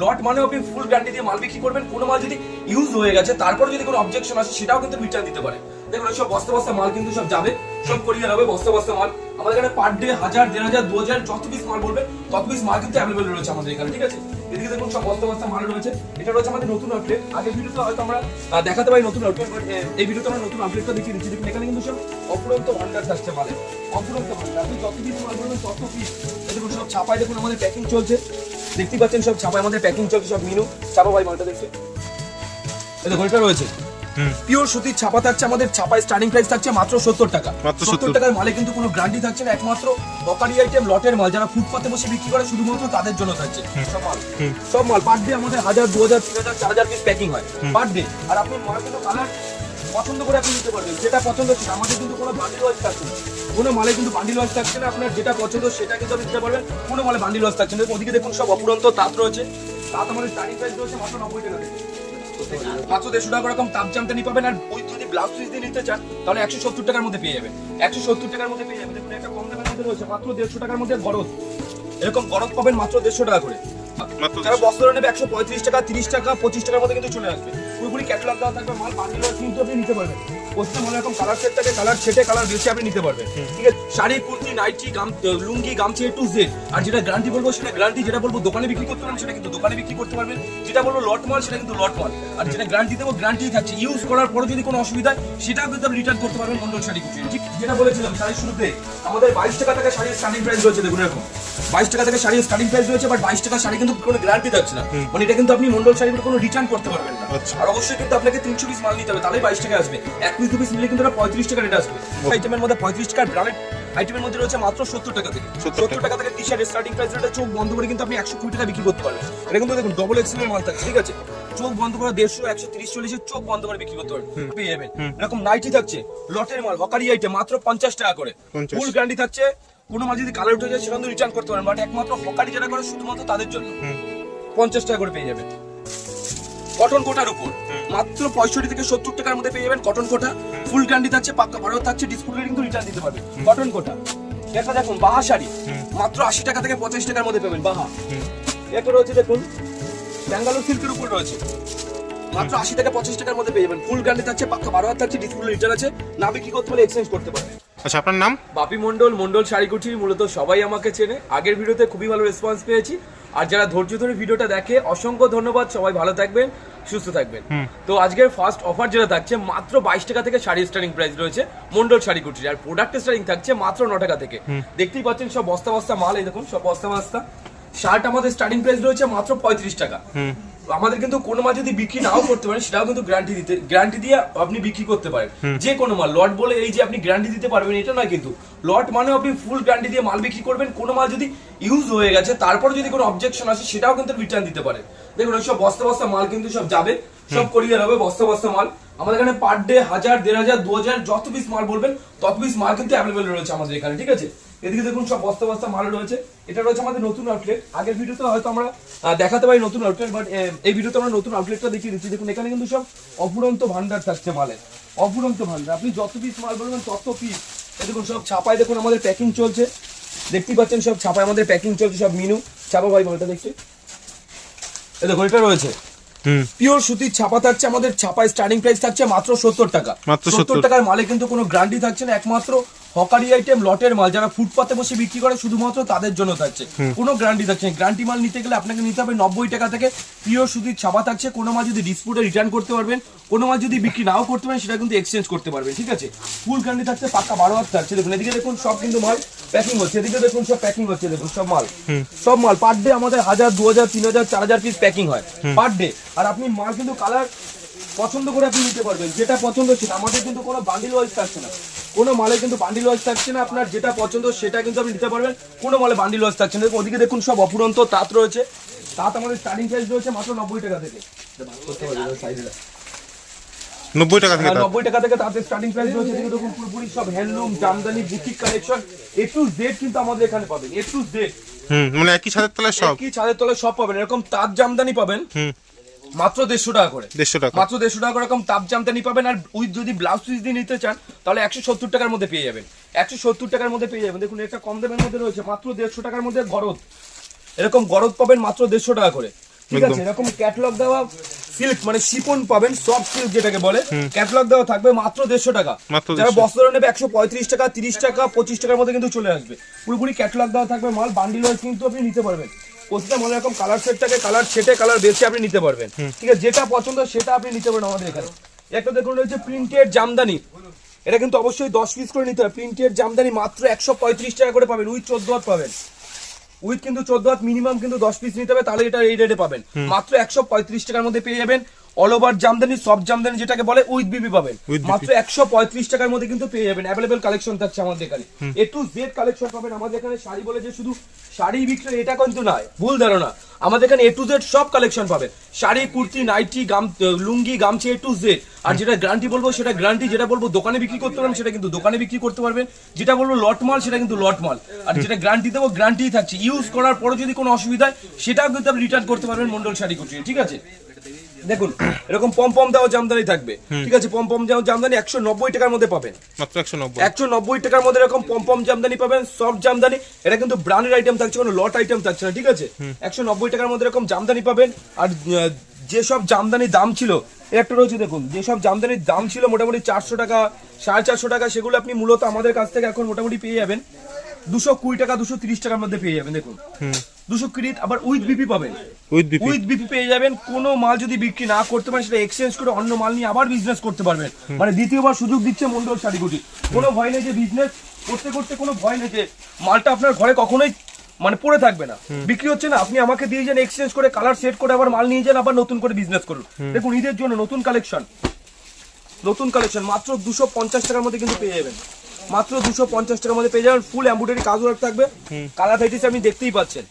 লট মানে আপনি full guarantee দিয়ে মাল বিক্রি করবেন কোনো মাল যদি ইউজ হয়ে গেছে তারপর যদি কোনো অবজেকশন আসে সেটাও কিন্তু রিটার্ন দিতে পারে। দেখুন সব বস্তা বস্তা মাল কিন্তু সব যাবে সব কোরিয়ার হবে বস্তা বস্তা মাল। আমাদের এখানে পার ডে হাজার দেড় হাজার দু হাজার যত পিস মাল বলবে তত পিস মাল কিন্তু অ্যাভেলেবেল রয়েছে আমাদের এখানে ঠিক আছে? এদিকে দেখুন সব বস্তা বস্তা মাল রয়েছে। এটা রয়েছে আমাদের নতুন আউটলেট আগে ভিডিওতে হয়তো আমরা দেখাতে পারি নতুন আউটলেট এই ভিডিওতে আমরা নতুন আউটলেটটা দেখিয়ে দিচ্ছি। দেখুন এখানে কিন্তু সব অপুরন্ত ভান্ডার থাকছে মালের অপুরন্ত ভান্ডার। আপনি যত পিস মাল বলবেন তত পিস দেখুন সব ছাপায় দেখুন আমাদের প্যাকিং চলছে। দেখতেই পাচ্ছেন সব ছাপায় আমাদের প্যাকিং চলছে সব মিনু ছাপা ভাই মালটা দেখছে। এই দেখুন রয়েছে। পিওর সুতির ছাপা থাকছে আমাদের ছাপায় স্টার্টিং প্রাইস থাকছে মাত্র সত্তর টাকা। সত্তর। টাকার মালে কিন্তু কোনো গ্যারান্টি থাকছে না একমাত্র বকারি আইটেম লটের মাল। যারা ফুটপাতে বসে বিক্রি করে শুধুমাত্র তাদের জন্য থাকছে। সব মাল। সব মাল। পার ডে আমাদের হাজার দু হাজার তিন হাজার চার হাজার পিস প্যাকিং হয় পার ডে আর আপনি কিন্তু কালার পছন্দ করে আপনি নিতে পারবেন। যেটা পছন্দ সেটা আমাদের কিন্তু কোনো বান্ডিল ওয়াইজ থাকছে না কোনো মালে কিন্তু বান্ডিল ওয়াইজ থাকছে না আপনার যেটা পছন্দ সেটা কিন্তু আপনি নিতে পারবেন। কোনো মালে বান্ডিল ওয়াইজ থাকছে না। ওদিকে দেখুন সব অপুরন্ত তাঁত রয়েছে। তাঁত আমাদের স্টার্টিং প্রাইস রয়েছে মাত্র নব্বই টাকা থেকে। মাত্র দেড়শো টাকা এরকম তাপ জামদানি পাবেন। আর ওই যদি ব্লাউজ পিস দিয়ে নিতে চান তাহলে একশো সত্তর টাকার মধ্যে পেয়ে যাবেন। একশো সত্তর টাকার মধ্যে পেয়ে যাবেন। দেখুন একটা কম দামের মধ্যে রয়েছে মাত্র দেড়শো টাকার মধ্যে গরজ। এরকম গরজ পাবেন মাত্র দেড়শো টাকা করে। যারা বস্ত্র নেবে একশো পঁয়ত্রিশ টাকা তিরিশ টাকা পঁচিশ টাকার মধ্যে কিন্তু চলে আসবে। পুরোপুরি ক্যাটালগ দেওয়া থাকবে মাল বান্ডিল কিন্তু আপনি নিতে পারবেন। প্রত্যেক মাল এরকম কালার সেট থাকে কালার সেটে কালার বেশি আপনি নিতে পারবেন। ঠিক আছে? শাড়ি কুর্তি নাইটি গাম লুঙ্গি গামছি টু জেড আর যেটা গ্যারান্টি বলব সেটা গ্যারান্টি যেটা বলব দোকানে বিক্রি করতে পারবেন সেটা কিন্তু দোকানে বিক্রি করতে পারবেন। যেটা বলব লট মাল সেটা কিন্তু লট মাল আর যেটা গ্যারান্টি দেবো গ্যারান্টি থাকছে। ইউজ করার পরে যদি কোনো অসুবিধা সেটাও কিন্তু আপনি রিটার্ন করতে পারবেন মন্ডল শাড়ি কুচি। ঠিক। যেটা বলেছিলাম শাড়ির শুরুতে আমাদের বাইশ টাকা থেকে শাড়ির স্টার্টিং প্রাইস রয়েছে দেখুন এরকম। বাইশ টাকা থেকে শাড়ির স্টার্টিং প্রাইস রয়েছে বাট বাইশ টাকা শাড়ি কিন্তু কোনো গ্যারান্টি থাকছে না। মানে এটা কিন্তু আপনি মন্ডল শাড়িগুলো কোনো রিটার্ন করতে পারবেন না। আচ্ছা। আর অবশ্যই কিন্তু আপনাকে তিনশো পিস মাল নিতে হবে তাহলেই বাইশ টাকা আসবে। এক পিস দু পিস নিলে কিন্তু পঁয়ত্রিশ টাকা রেট আসবে। আইটেমের মধ্যে পঁয়ত্রিশ টাকার ব্র্যান্ডেড আইটেমের মধ্যে রয়েছে মাত্র সত্তর টাকা থেকে। সত্তর টাকা। থেকে টি শার্টের স্টার্টিং প্রাইস রেটে চোখ বন্ধ করে কিন্তু আপনি একশো কুড়ি টাকা বিক্রি করতে পারবেন। এটা কিন্তু দেখুন ডবল এক্সেলের মাল থাকছে ঠিক আছে? চোখ বন্ধ করে দেড়শো একশো তিরিশ চল্লিশের চোখ বন্ধ করে বিক্রি করতে পারবেন পেয়ে যাবেন। এরকম নাইটি থাকছে লটের মাল হকারি আইটেম মাত্র পঞ্চাশ টাকা করে। ফুল গ্যারান্টি থাকছে কোনো মাল যদি কালার উঠে যায় সেটা রিটার্ন করতে পারেন বাট একমাত্র হকারি যারা করে শুধুমাত্র তাদের জন্য। পঞ্চাশ টাকা করে পেয়ে যাবেন। কটন কোটার উপর। মাত্র পঁয়ষট্টি থেকে সত্তর টাকার মধ্যে পেয়ে যাবেন কটন কোটা ফুল গ্যারান্টি থাকছে পাক্কা ভালো থাকছে ডিসপ্লে কিন্তু রিটার্ন দিতে পারবে। কটন কোটা এটা দেখুন বাহা শাড়ি। মাত্র আশি টাকা থেকে পঁচাশি টাকার মধ্যে পাবেন বাহা। এটা রয়েছে দেখুন ব্যাঙ্গালোর সিল্কের উপর রয়েছে। মাত্র আশি থেকে পঁচিশ টাকার মধ্যে পেয়ে যাবেন। ফুল গ্যারান্টি থাকছে পাক্কা বারো হাত থাকছে ডিসপ্লে রিটার্ন আছে। না বিক্রি করতে পারলে এক্সচেঞ্জ করতে পারবেন আচ্ছা আপনার নাম? বাপি মন্ডল মন্ডল শাড়িকুঠি মূলত সবাই আমাকে চেনে। আগের ভিডিওতে খুবই ভালো রেসপন্স পেয়েছি। আর যারা ধৈর্য ধরে ভিডিওটা দেখে অসংখ্য ধন্যবাদ। সবাই ভালো থাকবেন সুস্থ থাকবেন। তো আজকের ফার্স্ট অফার যেটা থাকছে মাত্র বাইশ টাকা থেকে শাড়ি স্টার্টিং প্রাইস রয়েছে মন্ডল শাড়িকুটির আর প্রোডাক্ট স্টার্টিং থাকছে মাত্র ন টাকা থেকে। দেখতেই পাচ্ছেন সব বস্তা বস্তা মাল এই দেখুন সব বস্তা বস্তা। শার্ট আমাদের স্টার্টিং প্রাইস রয়েছে মাত্র পঁয়ত্রিশ টাকা। আমাদের কিন্তু কোনো মাল যদি বিক্রি নাও করতে পারেন সেটাও কিন্তু গ্যারান্টি দিতে গ্যারান্টি দিয়ে আপনি বিক্রি করতে পারেন। যে কোনো মাল লট বলে এই যে আপনি গ্যারান্টি দিতে পারবেন এটা নয় কিন্তু। লট মানে আপনি ফুল গ্যারান্টি দিয়ে মাল বিক্রি করবেন কোনো মাল যদি ইউজ হয়ে গেছে তারপর যদি কোনো অবজেকশন আসে সেটাও কিন্তু রিটার্ন দিতে পারেন। দেখুন সব বস্তা বস্তা মাল কিন্তু সব যাবে সব কোরিয়ার হবে বস্তা বস্তা মাল। আমাদের এখানে পার ডে হাজার, দেড় হাজার, দু হাজার, যত পিস মাল বলবেন, তত পিস মাল কিন্তু অ্যাভেলেবেল রয়েছে আমাদের এখানে, ঠিক আছে? এদিকে দেখুন সব বস্তা বস্তা মাল রয়েছে। এটা রয়েছে আমাদের নতুন আউটলেট আগের ভিডিওতে হয়তো আমরা দেখাতে পারি নতুন আউটলেট বাট এই ভিডিওতে আমরা নতুন আউটলেটটা দেখিয়ে দিচ্ছি। দেখুন, এখানে কিন্তু সব অফুরন্ত ভান্ডার থাকছে মালের। অফুরন্ত ভান্ডার। আপনি যত পিস মাল বলবেন, তত পিস দেখুন, সব ছাপায় দেখুন, আমাদের প্যাকিং চলছে। দেখতেই পাচ্ছেন, সব ছাপায় আমাদের প্যাকিং চলছে, সব মিনু ছাপা ভাই, বলটা দেখছি। এই দেখুন, এটা রয়েছে। পিওর সুতির ছাপা থাকছে আমাদের ছাপায় স্টার্টিং প্রাইস থাকছে মাত্র সত্তর টাকা। মাত্র 70 সত্তর। টাকার মালে কিন্তু কোনো গ্যারান্টি থাকছে না একমাত্র হকারি আইটেম লটের মাল যারা ফুটপাতে বসে বিক্রি করে শুধুমাত্র তাদের জন্য থাকছে। কোনো গ্যারান্টি থাকছে না। গ্যারান্টি মাল নিতে গেলে আপনাকে নিতে হবে নব্বই টাকা থেকে পিওর সুতির ছাপা থাকছে। কোনো মাল যদি ডিসপুটে রিটার্ন করতে পারবেন কোনো মাল যদি বিক্রি নাও করতে পারেন সেটা কিন্তু এক্সচেঞ্জ করতে পারবেন ঠিক আছে? ফুল গ্যারান্টি থাকছে পাক্কা বারো হাত থাকছে দেখুন এদিকে দেখুন সব কিন্তু মাল প্যাকিং হচ্ছে। এদিকে দেখুন সব প্যাকিং হচ্ছে দেখুন সব মাল। সব মাল পার ডে আমাদের হাজার দু হাজার তিন হাজার চার হাজার পিস প্যাকিং হয়। পার ডে আর আপনি মাল কিন্তু কালার পছন্দ করে আপনি নিতে পারবেন। যেটা পছন্দ সেটা। আমাদের কিন্তু কোনো বান্ডিল ওয়াইজ থাকছে না। কোনো মালে কিন্তু বান্ডিল ওয়াইজ থাকছে না আপনার যেটা পছন্দ সেটা কিন্তু আপনি নিতে পারবেন। কোনো মালে বান্ডিল ওয়াইজ থাকছে না। ওদিকে দেখুন সব অপুরন্ত তাঁত রয়েছে। তাঁত আমাদের স্টার্টিং প্রাইস রয়েছে মাত্র নব্বই টাকা থেকে। নব্বই টাকা থেকে নব্বই টাকা থেকে তাদের স্টার্টিং প্রাইস রয়েছে। দেখুন পুরোপুরি সব handloom Jamdani boutique collection A to Z কিন্তু আমাদের এখানে পাবেন। এ টু জেড হুম মানে একই ছাদের তলায় সব? ছাদের তলায় সব পাবেন। এরকম তাঁত জামদানি পাবেন। হুম। মাত্র দেড়শো টাকা করে। দেড়শো টাকা। মাত্র দেড়শো টাকা করে এরকম তাপ জামদানি পাবেন আর উইথ যদি ব্লাউজ পিস দিয়ে নিতে চান তাহলে একশো সত্তর টাকার মধ্যে পেয়ে যাবেন। একশো সত্তর টাকার মধ্যে পেয়ে যাবেন। দেখুন এটা কম দামের মধ্যে রয়েছে মাত্র দেড়শো টাকার মধ্যে গরদ এরকম গরদ পাবেন মাত্র দেড়শো টাকা করে। ঠিক আছে এরকম ক্যাটলগ দেওয়া সিল্ক মানে শিপন পাবেন সফট সিল্ক যেটাকে বলে ক্যাটলগ দেওয়া থাকবে মাত্র দেড়শো টাকা। যারা বস্ত্র নেবে একশো পঁয়ত্রিশ টাকা তিরিশ টাকা পঁচিশ টাকার মধ্যে কিন্তু চলে আসবে। পুরোপুরি ক্যাটলগ দেওয়া থাকবে মাল বান্ডিল কিন্তু আপনি নিতে পারবেন। প্রতিটা মনে রকম কালার সেটটাকে কালার সেটে কালার বেছে আপনি নিতে পারবেন। ঠিক আছে যেটা পছন্দ সেটা আপনি নিতে পারেন আমাদের এখানে। একটা দেখুন রয়েছে প্রিন্টেড জামদানি। এটা কিন্তু অবশ্যই দশ পিস করে নিতে হবে। প্রিন্টেড জামদানি মাত্র একশো পঁয়ত্রিশ টাকা করে পাবেন উইথ চোদ্দ হাত পাবেন। উইথ কিন্তু চোদ্দ হাত মিনিমাম কিন্তু দশ পিস নিতে হবে তাহলে এটা এই রেটে পাবেন। মাত্র একশো পঁয়ত্রিশ টাকার মধ্যে পেয়ে যাবেন। অল ওভার জামদানি সব জামদানি যেটাকে বলে উইথ বিবি পাবেন। মাত্র একশো পঁয়ত্রিশ টাকার মধ্যে কিন্তু পেয়ে যাবেন। অ্যাভেলেবেল কালেকশন থাকছে আমাদের এখানে। এ টু জেড কালেকশন পাবেন আমাদের এখানে। শাড়ি বলে যে শুধু শাড়ি বিক্রি এটা কিন্তু নয়। ভুল ধারণা। আমাদের এখানে এ টু জেড সব কালেকশন পাবেন। শাড়ি কুর্তি নাইটি গাম লুঙ্গি গামছি এ টু জেড আর যেটা গ্যারান্টি বলব সেটা গ্যারান্টি যেটা বলব দোকানে বিক্রি করতে পারবেন সেটা কিন্তু দোকানে বিক্রি করতে পারবেন। যেটা বলব লট মাল সেটা কিন্তু লট মাল আর যেটা গ্যারান্টি দেবো গ্যারান্টি থাকছে। ইউজ করার পরে যদি কোনো অসুবিধা হয় সেটাও কিন্তু আপনি রিটার্ন করতে পারবেন মন্ডল শাড়ি কুটিয়ে ঠিক আছে? দেখুন এরকম পম পম দেওয়া জামদানি থাকবে। ঠিক আছে পম পম দেওয়া জামদানি একশো নব্বই টাকার মধ্যে পাবেন। মাত্র একশো নব্বই। একশো নব্বই টাকার মধ্যে এরকম পম পম জামদানি পাবেন সফট জামদানি। এটা কিন্তু ব্র্যান্ডেড আইটেম থাকছে কোনো লট আইটেম থাকছে না ঠিক আছে? একশো নব্বই টাকার মধ্যে এরকম জামদানি পাবেন আর যেসব জামদানির দাম ছিল একটা রয়েছে দেখুন যেসব জামদানির দাম ছিল মোটামুটি চারশো টাকা সাড়ে চারশো টাকা সেগুলো আপনি মূলত আমাদের কাছ থেকে এখন মোটামুটি পেয়ে যাবেন। দুশো কুড়ি টাকা দুশো তিরিশ টাকার মধ্যে পেয়ে যাবেন দেখুন। দুশো কুড়ি আবার উইথ বিপি পাবেন। উইথ বিপি উইথ বিপি পেয়ে যাবেন। কোনো মাল যদি বিক্রি না করতে পারেন সেটা এক্সচেঞ্জ করে অন্য মাল নিয়ে আবার বিজনেস করতে পারবেন। মানে দ্বিতীয়বার সুযোগ দিচ্ছে মন্ডল শাড়িগুটি। কোনো ভয় নেই যে বিজনেস করতে করতে কোনো ভয় নেই যে মালটা আপনার ঘরে কখনোই মানে পড়ে থাকবে না। বিক্রি হচ্ছে না। আপনি আমাকে দিয়ে যান এক্সচেঞ্জ করে কালার সেট করে আবার মাল নিয়ে যান আবার নতুন করে বিজনেস করুন। দেখুন ঈদের জন্য নতুন কালেকশন নতুন কালেকশন মাত্র দুশো পঞ্চাশ টাকার মধ্যে কিন্তু পেয়ে যাবেন। মাত্র দুশো পঞ্চাশ টাকার মধ্যে পেয়ে যাবেন। ফুল এম্বুডারি কাজ ওয়ার্ক থাকবে কালার ভ্যারাইটিস আপনি দেখতেই পাচ্ছেন।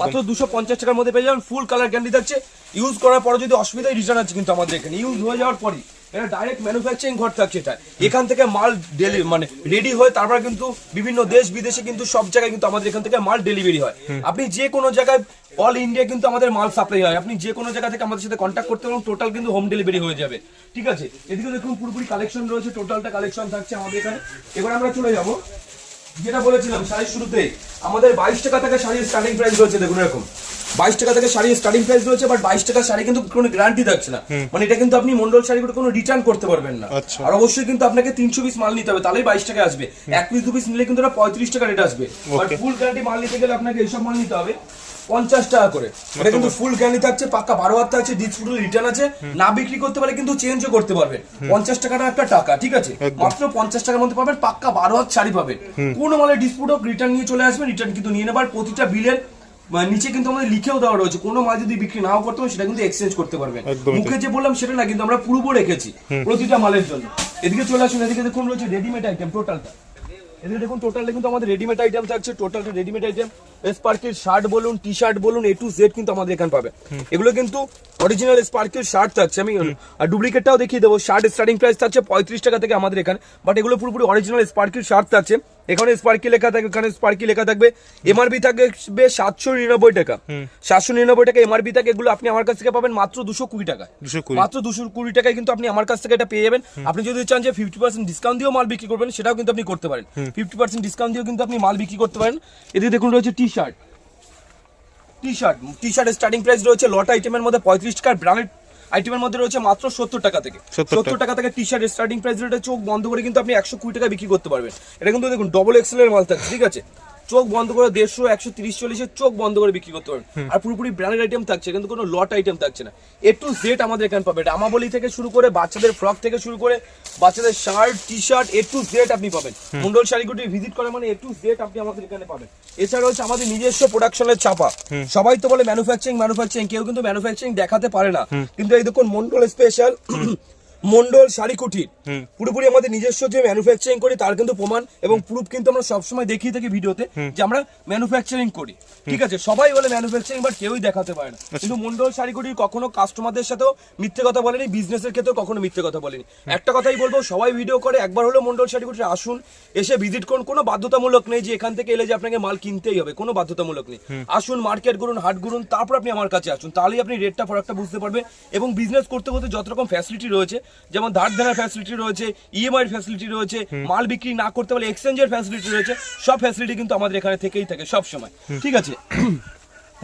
মাত্র দুশো পঞ্চাশ টাকার মধ্যে পেয়ে যাবেন ফুল কালার গ্যারান্টি থাকছে। ইউজ করার পরে যদি অসুবিধা রিটার্ন আছে কিন্তু আমাদের এখানে। ইউজ হয়ে যাওয়ার পরই এটা ডাইরেক্ট ম্যানুফ্যাকচারিং ঘর থাকছে এটা। এখান থেকে মাল ডেলি মানে রেডি হয় তারপর কিন্তু বিভিন্ন দেশ বিদেশে কিন্তু সব জায়গায় কিন্তু আমাদের এখান থেকে মাল ডেলিভারি হয়। আপনি যে কোনো জায়গায় অল ইন্ডিয়া কিন্তু আমাদের মাল সাপ্লাই হয়। আপনি যে কোনো জায়গা থেকে আমাদের সাথে কন্ট্যাক্ট করতে পারেন টোটাল কিন্তু হোম ডেলিভারি হয়ে যাবে। ঠিক আছে? এদিকে দেখুন পুরোপুরি কালেকশন রয়েছে টোটালটা কালেকশন থাকছে আমাদের এখানে। এবার আমরা চলে যাব। যেটা বলেছিলাম শাড়ির শুরুতে আমাদের বাইশ টাকা থেকে শাড়ির স্টার্টিং প্রাইস রয়েছে দেখুন এরকম। বাইশ টাকা থেকে শাড়ির স্টার্টিং প্রাইস রয়েছে বাট বাইশ টাকা শাড়ি কিন্তু কোনো গ্যারান্টি থাকছে না। মানে এটা কিন্তু আপনি মন্ডল শাড়িগুলো কোনো রিটার্ন করতে পারবেন না। আচ্ছা। আর অবশ্যই কিন্তু আপনাকে তিনশো পিস মাল নিতে হবে তাহলেই বাইশ টাকা আসবে। এক পিস দু পিস নিলে কিন্তু ওটা পঁয়ত্রিশ টাকা রেট আসবে। বাট ফুল গ্যারান্টি মাল নিতে গেলে আপনাকে এইসব মাল নিতে হবে। পঞ্চাশ টাকা করে। এটা কিন্তু ফুল গ্যারান্টি থাকছে পাক্কা বারো হাত থাকছে ডিসপুটল রিটার্ন আছে। না বিক্রি করতে পারে কিন্তু চেঞ্জও করতে পারবেন পঞ্চাশ টাকাটা একটা টাকা ঠিক আছে? মাত্র পঞ্চাশ টাকার মধ্যে পাবেন পাক্কা বারো হাত শাড়ি পাবেন। কোনো মালের ডিসপুট হোক রিটার্ন নিয়ে চলে আসবেন রিটার্ন কিন্তু নিয়ে নেবার। প্রতিটা বিলের মানে নিচে কিন্তু আমাদের লিখেও দেওয়া রয়েছে। কোনো মাল যদি বিক্রি নাও করতে হবে সেটা কিন্তু এক্সচেঞ্জ করতে পারবেন। মুখে যে বললাম সেটা না কিন্তু আমরা পূর্ব রেখেছি প্রতিটা মালের জন্য। এদিকে চলে আসুন এদিকে দেখুন রয়েছে রেডিমেড আইটেম টোটালটা এদিকে দেখুন টোটালটা কিন্তু আমাদের রেডিমেড আইটেম থাকছে টোটালটা রেডিমেড আইটেম স্পার্কের শার্ট বলুন টি শার্ট বলুন এ টু জেড কিন্তু আমাদের এখানে পাবে। এগুলো কিন্তু অরিজিনাল স্পার্কের শার্ট থাকছে। আমি আর ডুপ্লিকেটটাও দেখিয়ে দেবো। শার্ট স্টার্টিং প্রাইস থাকছে পঁয়ত্রিশ টাকা থেকে আমাদের এখানে বাট এগুলো পুরোপুরি অরিজিনাল স্পার্কের শার্ট থাকছে। এখানে স্পার্কি লেখা থাকবে এখানে স্পার্কি লেখা থাকবে। এমআরপি থাকবে সাতশো নিরানব্বই টাকা। সাতশো নিরানব্বই টাকা এমআরপি থাকে এগুলো আপনি আমার কাছ থেকে পাবেন মাত্র দুশো কুড়ি টাকা। দুশো কুড়ি। মাত্র দুশো কুড়ি টাকায় কিন্তু আপনি আমার কাছ থেকে এটা পেয়ে যাবেন। আপনি যদি চান যে ফিফটি পার্সেন্ট ডিসকাউন্ট দিয়েও মাল বিক্রি করবেন সেটাও কিন্তু আপনি করতে পারেন। ফিফটি পার্সেন্ট ডিসকাউন্ট দিয়েও কিন্তু আপনি মাল বিক্রি করতে পারেন। এদিকে দেখুন রয়েছে T shirt T shirt T শার্টের স্টার্টিং প্রাইস রয়েছে লট আইটেমের মধ্যে পঁয়ত্রিশ টাকার ব্র্যান্ডেড আইটেমের মধ্যে রয়েছে মাত্র সত্তর টাকা থেকে। সত্তর টাকা। থেকে টি শার্ট স্টার্টিং প্রাইস রেটে চোখ বন্ধ করে কিন্তু আপনি একশো কুড়ি টাকা বিক্রি করতে পারবেন। এটা কিন্তু দেখুন ডবল এক্সেল এর মাল থাকছে ঠিক আছে? চোখ বন্ধ করে দেড়শো একশো তিরিশ চল্লিশে চোখ বন্ধ করে বিক্রি করতে পারবেন আর পুরোপুরি ব্র্যান্ডেড আইটেম থাকছে কিন্তু কোনো লট আইটেম থাকছে না। এ টু জেড আমাদের এখানে পাবেন রামাবলি থেকে শুরু করে বাচ্চাদের ফ্রক থেকে শুরু করে বাচ্চাদের shirt T shirt A to Z আপনি পাবেন। মন্ডল শাড়িগুটি ভিজিট করে মানে এ টু জেড আপনি আমাদের এখানে পাবেন। এছাড়া হচ্ছে আমাদের নিজস্ব প্রোডাকশনের ছাপা সবাই তো বলে ম্যানুফ্যাকচারিং ম্যানুফ্যাকচারিং কেউ কিন্তু ম্যানুফ্যাকচারিং দেখাতে পারে না। কিন্তু এই দেখুন মন্ডল স্পেশাল মন্ডল শাড়ি কুটির পুরোপুরি আমাদের নিজস্ব যে ম্যানুফ্যাকচারিং করি তার কিন্তু প্রমাণ এবং প্রুফ কিন্তু আমরা সবসময় দেখিয়ে থাকি ভিডিওতে যে আমরা ম্যানুফ্যাকচারিং করি। ঠিক আছে? সবাই বলে ম্যানুফ্যাকচারিং বাট কেউই দেখাতে পারে না। কিন্তু মন্ডল শাড়ি কখনো কাস্টমারদের সাথেও মিথ্যে কথা বলেনি বিজনেসের ক্ষেত্রেও কখনো মিথ্যে কথা বলেনি। একটা কথাই বলব সবাই ভিডিও করে একবার হলো মন্ডল শাড়ি আসুন এসে ভিজিট করুন। কোনো বাধ্যতামূলক নেই যে এখান থেকে এলে যে আপনাকে মাল কিনতেই হবে কোনো বাধ্যতামূলক নেই। আসুন মার্কেট করুন হাট করুন তারপর আপনি আমার কাছে আসুন। তাহলেই আপনি রেটটা ফরাকটা বুঝতে পারবেন এবং বিজনেস করতে করতে যত রকম ফ্যাসিলিটি রয়েছে যেমন ধার ধারা ফ্যাসিলিটি রয়েছে ইএমআই ফ্যাসিলিটি রয়েছে মাল বিক্রি না করতে পারলে এক্সচেঞ্জের ফ্যাসিলিটি রয়েছে সব ফ্যাসিলিটি কিন্তু আমাদের এখানে থেকেই থাকে সব সময় ঠিক আছে?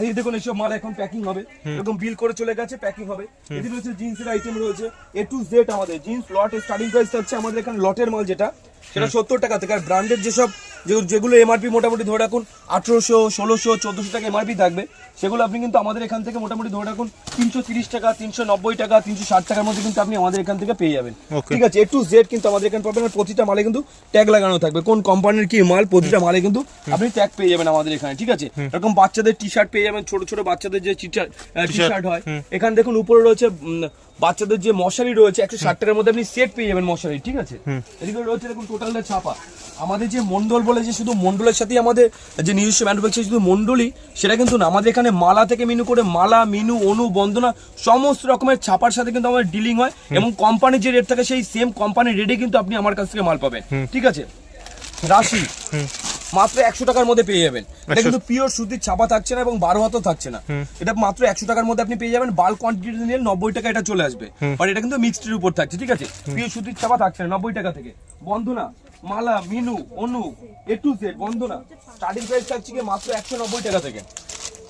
এই দেখুন এইসব মাল এখন প্যাকিং হবে এরকম বিল করে চলে গেছে প্যাকিং হবে। এদিকে রয়েছে জিন্সের আইটেম রয়েছে এ টু জেড আমাদের। জিন্স লট স্টার্টিং প্রাইস হচ্ছে আমাদের এখানে লটের মাল যেটা। সেটা সত্তর টাকা থেকে। আর ব্র্যান্ডেড যেসব যেগুলো এমআরপি মোটামুটি ধরে রাখুন আঠারোশো ষোলোশো চোদ্দোশো টাকা এমআরপি থাকবে সেগুলো আপনি কিন্তু আমাদের এখান থেকে মোটামুটি ধরে রাখুন তিনশো তিরিশ টাকা তিনশো নব্বই টাকা তিনশো ষাট টাকার মধ্যে কিন্তু আপনি আমাদের এখান থেকে পেয়ে যাবেন। ঠিক আছে এ টু জেড কিন্তু আমাদের এখানে পাবেন প্রতিটা মালে কিন্তু ট্যাগ লাগানো থাকবে। কোন কোম্পানির কি মাল প্রতিটা মালে কিন্তু আপনি ট্যাগ পেয়ে যাবেন আমাদের এখানে ঠিক আছে? এরকম বাচ্চাদের টি শার্ট পেয়ে যাবেন ছোট ছোট বাচ্চাদের যে টি শার্ট হয় এখানে দেখুন উপরে রয়েছে বাচ্চাদের যে মশারি রয়েছে একশো ষাট টাকার মধ্যে আপনি সেট পেয়ে যাবেন মশারি ঠিক আছে? এদিকে রয়েছে দেখুন টোটালটা ছাপা। আমাদের যে মন্ডল বলে যে শুধু মন্ডলের সাথেই আমাদের যে নিজস্ব ম্যানুফ্যাকচার শুধু মন্ডলই সেটা কিন্তু না। আমাদের এখানে মালা থেকে মিনু করে মালা মিনু অনু বন্দনা সমস্ত রকমের ছাপার সাথে কিন্তু আমাদের ডিলিং হয় এবং কোম্পানির যে রেট থাকে সেই সেম কোম্পানির রেটে কিন্তু আপনি আমার কাছ থেকে মাল পাবেন ঠিক আছে? রাশি মাত্র একশো টাকার মধ্যে পেয়ে যাবেন। এটা কিন্তু পিওর সুতির ছাপা থাকছে না এবং বারো হাতও থাকছে না। এটা মাত্র একশো টাকার মধ্যে আপনি পেয়ে যাবেন। বাল্ক কোয়ান্টিটি নিয়ে নব্বই টাকা এটা চলে আসবে। বাট এটা কিন্তু মিক্সডের উপর থাকছে ঠিক আছে? পিওর সুতির ছাপা থাকছে না নব্বই টাকা থেকে। Bandhana Mala Minu Anu A to Z Bandhana starting price থাকছে কি মাত্র একশো নব্বই টাকা থেকে।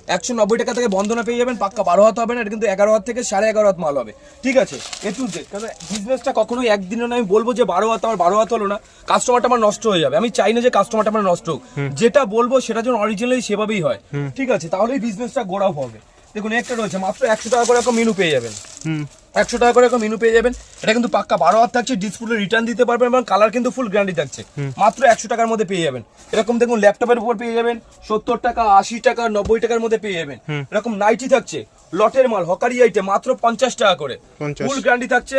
একশো নব্বই টাকা থেকে বন্ধনা পেয়ে যাবেন পাক্কা বারো হাত হবে না এটা কিন্তু এগারো হাত থেকে সাড়ে এগারো হাত মাল হবে। ঠিক আছে এ টু জেড কারণ বিজনেসটা কখনোই একদিনে না আমি বলব যে বারো হাত আমার বারো হাত হলো না কাস্টমারটা আমার নষ্ট হয়ে যাবে। আমি চাই না যে কাস্টমারটা আমার নষ্ট হোক। যেটা বলব সেটা যেন অরিজিনালি সেভাবেই হয়। ঠিক আছে তাহলেই বিজনেসটা গোড়াও হবে। দেখুন একটা রয়েছে মাত্র একশো টাকা করে এরকম মেনু পেয়ে যাবেন। হুম। একশো টাকা করে এরকম মেনু পেয়ে যাবেন। এটা কিন্তু পাক্কা বারো হাত থাকছে ডিসপ্লে রিটার্ন দিতে পারবেন এবং কালার কিন্তু ফুল গ্যারান্টি থাকছে। মাত্র একশো টাকার মধ্যে পেয়ে যাবেন। এরকম দেখুন ল্যাপটপের উপর পেয়ে যাবেন সত্তর টাকা আশি টাকা নব্বই টাকার মধ্যে পেয়ে যাবেন। এরকম নাইটি থাকছে লটের মাল হকারি আইটেম মাত্র পঞ্চাশ টাকা করে। ফুল গ্যারান্টি থাকছে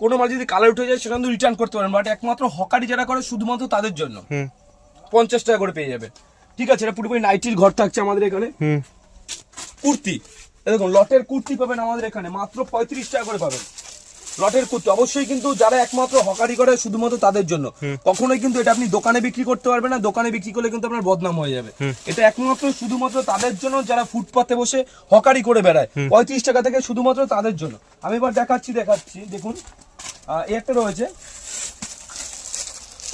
কোনো মাল যদি কালার উঠে যায় সেটা কিন্তু রিটার্ন করতে পারেন। বাট একমাত্র হকারি যারা করে শুধুমাত্র তাদের জন্য। পঞ্চাশ টাকা করে পেয়ে যাবেন। ঠিক আছে এটা পুরোপুরি নাইটির ঘর থাকছে আমাদের এখানে। কুর্তি। দেখুন লটের কুর্তি পাবেন আমাদের এখানে মাত্র পঁয়ত্রিশ টাকা করে পাবেন। লটের কুর্তি অবশ্যই কিন্তু যারা একমাত্র হকারি করে শুধুমাত্র তাদের জন্য। কখনোই কিন্তু এটা আপনি দোকানে বিক্রি করতে পারবেন না দোকানে বিক্রি করলে কিন্তু আপনার বদনাম হয়ে যাবে। এটা একমাত্র শুধুমাত্র তাদের জন্য যারা ফুটপাতে বসে হকারি করে বেড়ায়। পঁয়ত্রিশ টাকা থেকে শুধুমাত্র তাদের জন্য। আমি এবার দেখাচ্ছি দেখাচ্ছি দেখুন। একটা রয়েছে।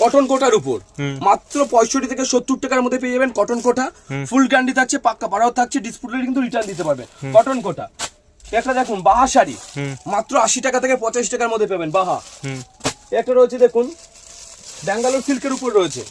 কটন কোটার উপর। মাত্র পঁয়ষট্টি থেকে সত্তর টাকার মধ্যে পেয়ে যাবেন কটন কোটা। ফুল গ্যারান্টি থাকছে পাক্কা বাড়াও থাকছে ডিসপ্লে কিন্তু রিটার্ন দিতে পারবেন। কটন কোটা। একটা দেখুন বাহা শাড়ি। মাত্র আশি টাকা থেকে পঁচাশি টাকার মধ্যে পাবেন বাহা। একটা রয়েছে দেখুন ব্যাঙ্গালোর সিল্কের উপর রয়েছে।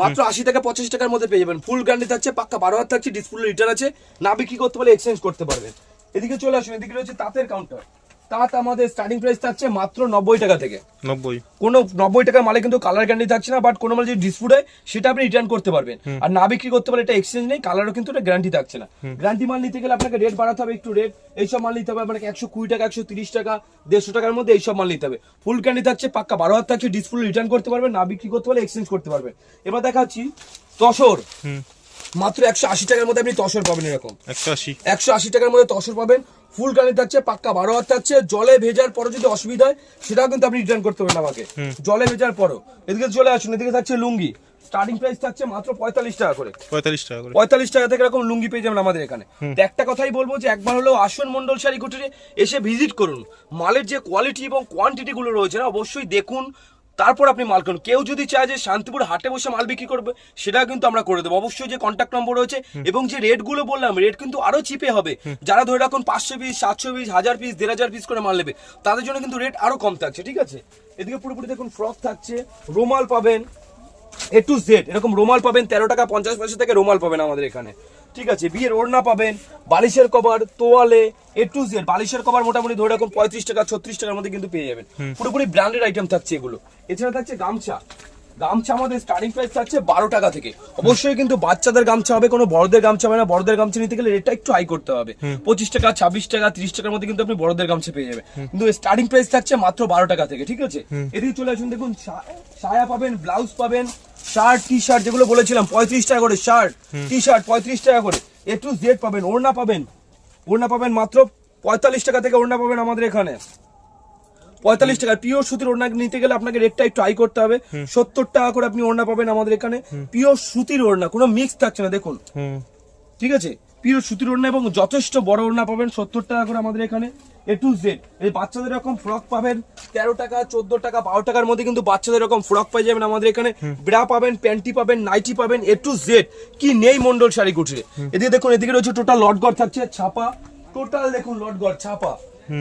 মাত্র আশি টাকা পঁচাশি টাকার মধ্যে পেয়ে যাবেন। ফুল গ্যারান্টি থাকছে পাক্কা বারো হাত থাকছে ডিসপ্লে রিটার্ন আছে। না বিক্রি করতে পারলে এক্সচেঞ্জ করতে পারবেন। এদিকে চলে আসুন এদিকে রয়েছে তাঁতের কাউন্টার তাঁত আমাদের স্টার্টিং প্রাইস থাকছে মাত্র নব্বই টাকা থেকে। নব্বই। কোনো নব্বই টাকার মালে কিন্তু কালার গ্যারান্টি থাকছে না বাট কোনো মাল যদি ডিসপুট হয় সেটা আপনি রিটার্ন করতে পারবেন। আর না বিক্রি করতে পারলে এটা এক্সচেঞ্জ নেই কালারও কিন্তু এটা গ্যারান্টি থাকছে না। গ্যারান্টি মাল নিতে গেলে আপনাকে রেট বাড়াতে হবে একটু রেট এইসব মাল নিতে হবে আপনাকে একশো কুড়ি টাকা একশো তিরিশ টাকা দেড়শো টাকার মধ্যে এইসব মাল নিতে হবে। ফুল গ্যারান্টি থাকছে পাক্কা বারো হাজার থাকছে ডিসপুট রিটার্ন করতে পারবেন না বিক্রি করতে পারলে এক্সচেঞ্জ করতে পারবেন। এবার দেখাচ্ছি তসর। হুম। মাত্র একশো আশি টাকার মধ্যে আপনি তসর পাবেন এরকম। একশো আশি। একশো আশি টাকার মধ্যে তসর পাবেন ফুল গাড়ি থাকছে পাক্কা বারো হাত থাকছে জলে ভেজার পরে যদি অসুবিধা হয় সেটাও কিন্তু আপনি রিটার্ন করতে পারবেন আমাকে। জলে ভেজার পরও। এদিকে চলে আসুন এদিকে থাকছে লুঙ্গি। স্টার্টিং প্রাইস থাকছে মাত্র পঁয়তাল্লিশ টাকা করে। পঁয়তাল্লিশ টাকা করে। পঁয়তাল্লিশ টাকা থেকে এরকম লুঙ্গি পেয়ে যাবেন আমাদের এখানে। তো একটা কথাই বলব যে একবার হলেও আসুন মন্ডল শাড়ি কুটিরে এসে ভিজিট করুন। মালের যে কোয়ালিটি এবং কোয়ান্টিটি গুলো রয়েছে না অবশ্যই দেখুন। তারপর আপনি মাল করুন কেউ যদি চায় যে শান্তিপুর হাটে বসে মাল বিক্রি করবে সেটা কিন্তু আমরা করে দেবো। অবশ্যই যে কন্ট্যাক্ট নম্বর রয়েছে এবং যে রেটগুলো বললাম রেট কিন্তু আরও চিপে হবে। যারা ধরে রাখুন পাঁচশো পিস সাতশো পিস হাজার পিস দেড় হাজার পিস করে মাল নেবে তাদের জন্য কিন্তু রেট আরও কম থাকছে ঠিক আছে? এদিকে পুরোপুরি দেখুন ফ্রক থাকছে রুমাল পাবেন এ টু জেড এরকম রুমাল পাবেন তেরো টাকা পঞ্চাশ পয়সা থেকে রুমাল পাবেন আমাদের এখানে। ঠিক আছে বিয়ের ওড়না পাবেন বালিশের কভার তোয়ালে এ টু জেড বালিশের কভার মোটামুটি ধরে রাখুন পঁয়ত্রিশ টাকা ছত্রিশ টাকার মধ্যে কিন্তু পেয়ে যাবেন। পুরোপুরি ব্র্যান্ডেড আইটেম থাকছে এগুলো। এছাড়া থাকছে গামছা। গামছা আমাদের স্টার্টিং প্রাইস থাকছে বারো টাকা থেকে। অবশ্যই কিন্তু বাচ্চাদের গামছা হবে কোনো বড়দের গামছা হবে না। বড়দের গামছা নিতে গেলে রেটটা একটু হাই করতে হবে। পঁচিশ টাকা ছাব্বিশ টাকা তিরিশ টাকার মধ্যে কিন্তু আপনি বড়দের গামছা পেয়ে যাবেন। কিন্তু স্টার্টিং প্রাইস থাকছে মাত্র বারো টাকা থেকে ঠিক আছে? এদিকে চলে আসুন দেখুন সায়া পাবেন ব্লাউজ পাবেন শার্ট টি শার্ট যেগুলো বলেছিলাম পঁয়ত্রিশ টাকা করে শার্ট টি শার্ট পঁয়ত্রিশ টাকা করে। এ টু জেড পাবেন ওড়না পাবেন। ওড়না পাবেন মাত্র পঁয়তাল্লিশ টাকা থেকে ওড়না পাবেন আমাদের এখানে। পঁয়তাল্লিশ টাকা। পিওর সুতির ওড়না নিতে গেলে আপনাকে রেটটা একটু হাই করতে হবে। সত্তর টাকা করে আপনি ওড়না পাবেন আমাদের এখানে। পিওর সুতির ওড়না কোনো মিক্স থাকছে না দেখুন। ঠিক আছে? পিওর সুতির ওড়না এবং যথেষ্ট বড় ওড়না পাবেন সত্তর টাকা করে আমাদের এখানে। এ টু জেড এই বাচ্চাদের এরকম ফ্রক পাবেন তেরো টাকা চোদ্দ টাকা বারো টাকার মধ্যে কিন্তু বাচ্চাদের এরকম ফ্রক পাই যাবেন আমাদের এখানে। ব্রা পাবেন প্যান্টি পাবেন নাইটি পাবেন এ টু জেড কি নেই মন্ডল শাড়ি কুটিরে এদিকে দেখুন এদিকে রয়েছে টোটাল লটগড় থাকছে ছাপা। টোটাল দেখুন লটগড় ছাপা।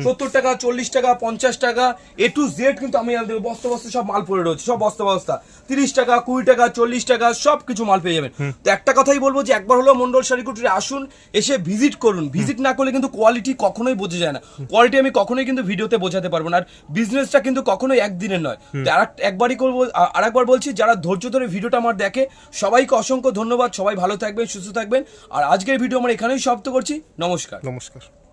সত্তর টাকা চল্লিশ টাকা পঞ্চাশ টাকা এ টু জেড কিন্তু আমি দেখব বস্তা বস্তা সব মাল পড়ে রয়েছে সব বস্তা বস্তা। তিরিশ টাকা কুড়ি টাকা চল্লিশ টাকা সব কিছু মাল পেয়ে যাবেন। তো একটা কথাই বলব যে একবার হলো মন্ডল শাড়ি কুটিরে আসুন এসে ভিজিট করুন। ভিজিট না করলে কিন্তু কোয়ালিটি কখনোই বোঝা যায় না। কোয়ালিটি আমি কখনোই কিন্তু ভিডিওতে বোঝাতে পারব না। আর বিজনেসটা কিন্তু কখনোই একদিনের নয়। তো আর একবারই করব আর একবার বলছি যারা ধৈর্য ধরে ভিডিওটা আমার দেখে সবাইকে অসংখ্য ধন্যবাদ। সবাই ভালো থাকবেন সুস্থ থাকবেন। আর আজকের ভিডিও আমরা এখানেই সমাপ্ত করছি। নমস্কার। নমস্কার।